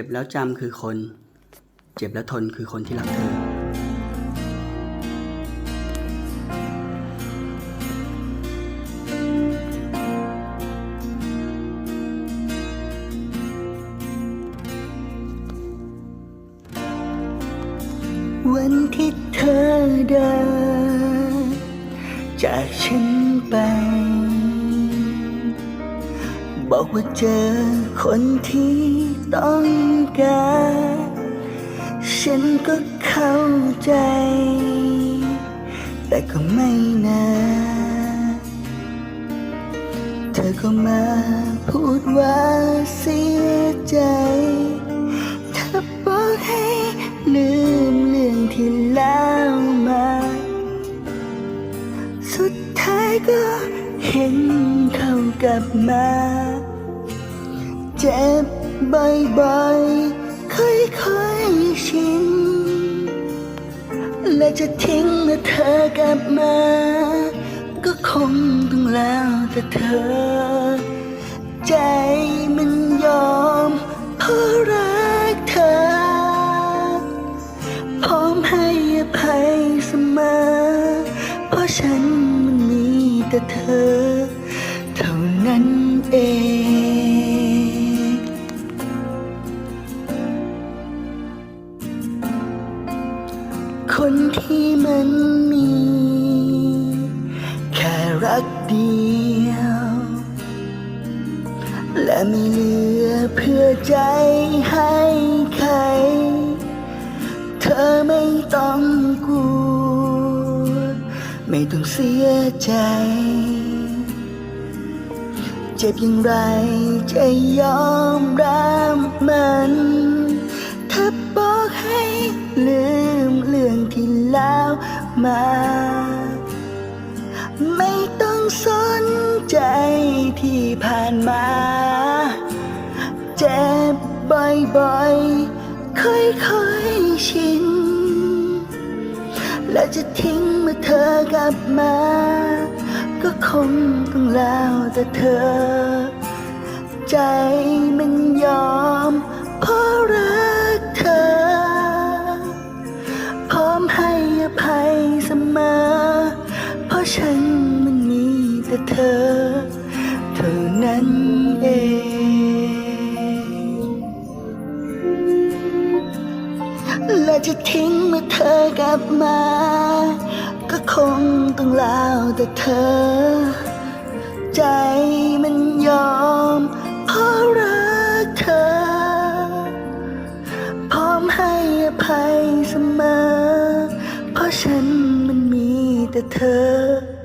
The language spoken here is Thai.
จ็บแล้วจำคือคน เจ็บแล้วทนคือคนที่รักเธอ วันที่เธอเดิน จากฉันไป บอกว่าเจอคนที่ ต้องการฉันก็เข้าใจ แต่ก็ไม่นานเธอก็มาพูดว่าเสียใจเธอบอกให้ลืมเรื่องที่แล้วมา สุดท้ายก็เห็นเขากลับมา เจ็บ บ่อยๆค่อยๆชิน และจะทิ้งเมื่อเธอกลับมา ก็คงต้องแล้วแต่เธอ ใจมันยอมเพราะรักเธอ พร้อมให้อภัยเสมอเพราะฉันมันมีแต่เธอ เท่านั้นเอง คนที่มันมี แค่รักเดียว และไม่เหลือเพื่อใจให้ใคร เธอไม่ต้องกลัว ไม่ต้องเสียใจ เจ็บอย่างไรจะยอมรับ มา ไม่ต้องสนใจที่ผ่านมา เจ็บบ่อยๆ ค่อยๆ ชิน และจะทิ้งเมื่อเธอกลับมา ก็คงต้องแล้วแต่เธอ ใจมันยอม อเท่านั้นเองและจะทิ้งเมื่อเธอกลับมา ก็คงต้องล้วแต่เธอ ใจมันยอมเพราะรักเธอ พร้อมให้อภัยเสมอ เพราะฉันมันมีแต่เธอ